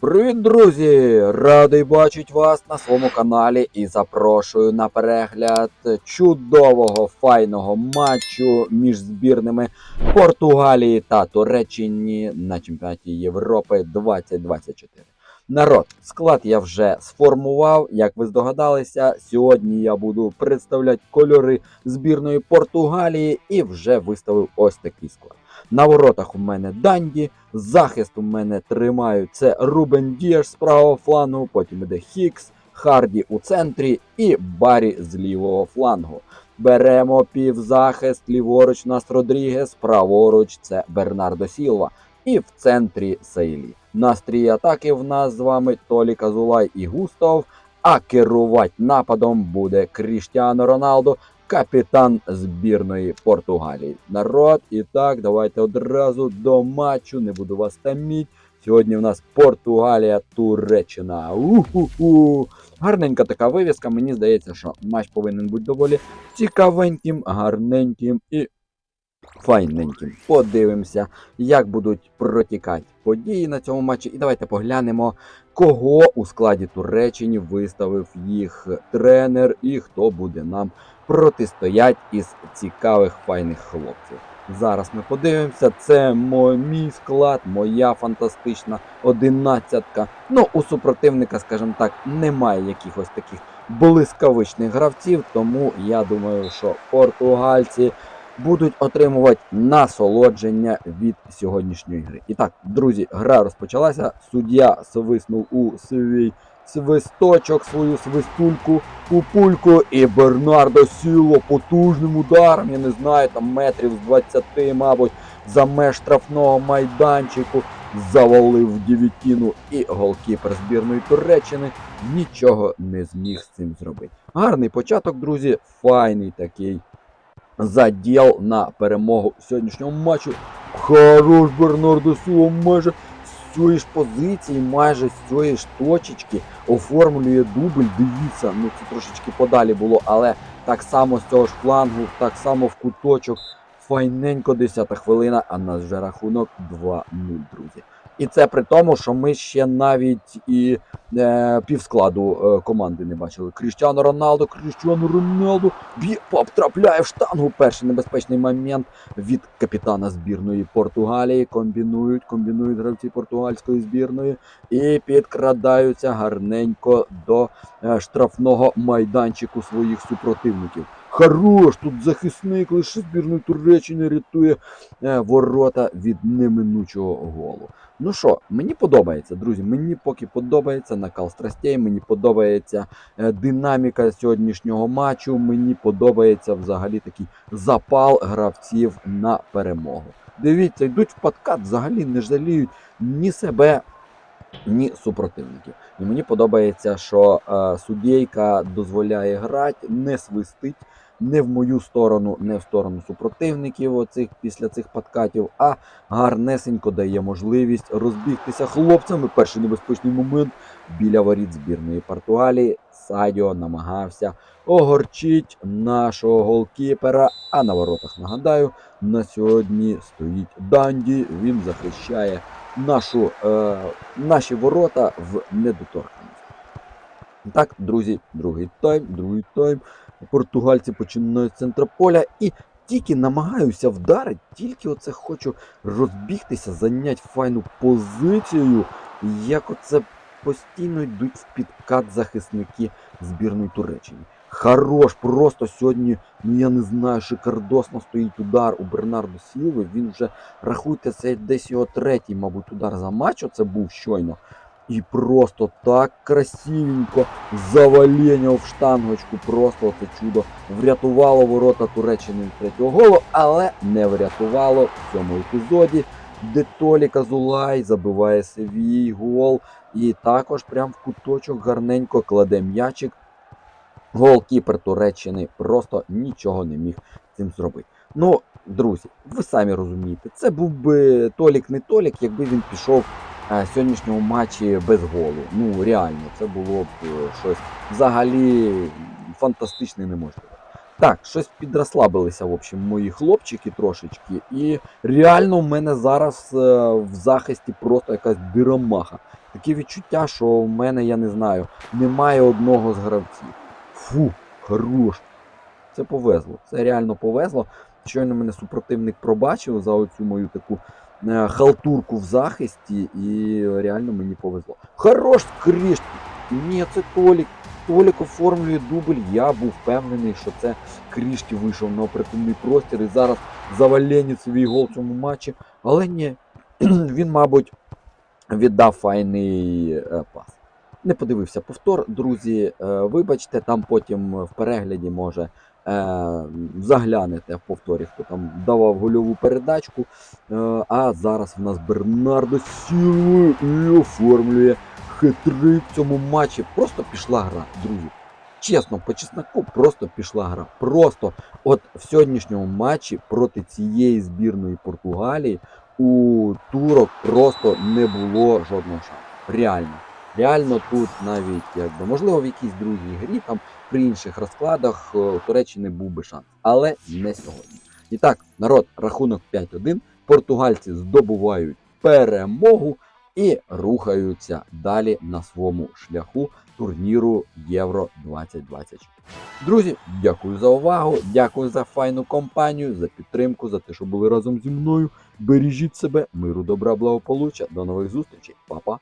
Привіт, друзі! Радий бачить вас на своєму каналі і запрошую на перегляд чудового файного матчу між збірними Португалії та Туреччині на чемпіонаті Європи 2024. Народ, склад я вже сформував. Як ви здогадалися, сьогодні я буду представляти кольори збірної Португалії і вже виставив ось такий склад. На воротах у мене Данді, захист у мене тримають це Рубен Дієш з правого флангу, потім іде Хікс, Харді у центрі і Барі з лівого флангу. Беремо півзахист, ліворуч нас Родрігес, праворуч це Бернардо Сілва. І в центрі Сейлі. Настрій атаки в нас з вами Толі Казулай і Густав. А керувати нападом буде Кріштіано Роналдо, капітан збірної Португалії. Народ, і так, давайте одразу до матчу. Не буду вас таміть. Сьогодні в нас Португалія, Туреччина. У-ху-ху. Гарненька така вивіска. Мені здається, що матч повинен бути доволі цікавеньким, гарненьким і файненьким. Подивимося, як будуть протікати події на цьому матчі. І давайте поглянемо, кого у складі Туреччини виставив їх тренер і хто буде нам протистоять із цікавих файних хлопців. Зараз ми подивимося. Це мій склад, моя фантастична одинадцятка. Ну, у супротивника, скажімо так, немає якихось таких блискавичних гравців, тому я думаю, що португальці будуть отримувати насолодження від сьогоднішньої гри. І так, друзі, гра розпочалася. Суддя свиснув у свій свисточок, свою свистульку у пульку, і Бернардо Сіло потужним ударом, я не знаю, там метрів з 20, мабуть, за меж штрафного майданчику завалив дев'ятіну і голкіпер збірної Туреччини нічого не зміг з цим зробити. Гарний початок, друзі, файний такий заділ на перемогу сьогоднішнього матчу. Хорош Бернардо Сіло майже з цієї ж позиції, майже з цієї ж точечки оформлює дубль. Дивіться, ну це трошечки подалі було, але так само з цього ж флангу, так само в куточок. Файненько 10 хвилина, а нас вже рахунок 2-0, друзі. І це при тому, що ми ще навіть і е, півскладу е, команди не бачили. Кріштіано Роналдо, Кріштіано Роналдо б'є, потрапляє в штангу. Перший небезпечний момент від капітана збірної Португалії. Комбінують, комбінують гравці португальської збірної і підкрадаються гарненько до е, штрафного майданчику своїх супротивників. Хорош! Тут захисник лише збірної Туреччини рятує е, ворота від неминучого голу. Ну що, мені подобається, друзі. Мені поки подобається накал страстей, мені подобається е, динаміка сьогоднішнього матчу. Мені подобається взагалі такий запал гравців на перемогу. Дивіться, йдуть в подкат, взагалі не жаліють ні себе, ні супротивників. І мені подобається, що е, суддєйка дозволяє грати, не свистить не в мою сторону, не в сторону супротивників оцих, після цих подкатів, а гарнесенько дає можливість розбігтися хлопцями. Перший небезпечний момент біля воріт збірної Португалії. Садіо намагався огорчить нашого голкіпера. А на воротах нагадаю, на сьогодні стоїть Данді. Він захищає нашу, е, наші ворота в недоторканість. Так, друзі, другий тайм, другий тайм. Португальці починають з центра поля і тільки намагаюся вдарити, тільки оце хочу розбігтися, зайняти файну позицію. Як оце постійно йдуть в підкат захисники збірної Туреччини. Хорош, просто сьогодні, ну я не знаю, шикардосно стоїть удар у Бернардо Сілви. Він вже рахуйте, це десь його третій, мабуть, удар за матч. Оце був щойно. І просто так красивенько завалення в штангочку. Просто це чудо врятувало ворота Туреччини від третього голу, але не врятувало в цьому епізоді, де Толі Казулай забиває свій гол. І також прям в куточок гарненько кладе м'ячик. Голкіпер Туреччини просто нічого не міг цим зробити. Ну, друзі, ви самі розумієте, це був би Толік не Толік, якби він пішов е, сьогоднішньому матчі без голу. Ну, реально, це було б е, щось взагалі фантастичне неможливе. Так, щось підрослабилися, в общем, мої хлопчики трошечки. І реально в мене зараз е, в захисті просто якась диромаха. Таке відчуття, що в мене, я не знаю, немає одного з гравців. Фу, хорош. Це повезло. Це реально повезло. Щойно мене супротивник пробачив за оцю мою таку е, халтурку в захисті, і реально мені повезло. Хорош скріж! Ні, це Толік. Толік оформлює дубль. Я був впевнений, що це Крішті вийшов на опритомний простір і зараз завалені свій гол в цьому матчі. Але ні, він, мабуть, віддав файний е, пас. Не подивився повтор, друзі. Е, вибачте, там потім в перегляді може е, заглянете в повторі, хто там давав гольову передачку. А зараз в нас Бернардо Сілва і оформлює хитрик в цьому матчі. Просто пішла гра, друзі. Чесно, по чесноку, просто пішла гра. Просто от в сьогоднішньому матчі проти цієї збірної Португалії у турок просто не було жодного шансу. Реально. Реально тут навіть якби можливо в якійсь другій грі, там при інших розкладах е, у Туреччини був би шанс, але не сьогодні. І так, народ, рахунок 5-1. Португальці здобувають перемогу і рухаються далі на своєму шляху турніру Євро 2020. Друзі, дякую за увагу, дякую за файну компанію, за підтримку, за те, що були разом зі мною. Бережіть себе, миру, добра, благополуччя. До нових зустрічей, Па-па!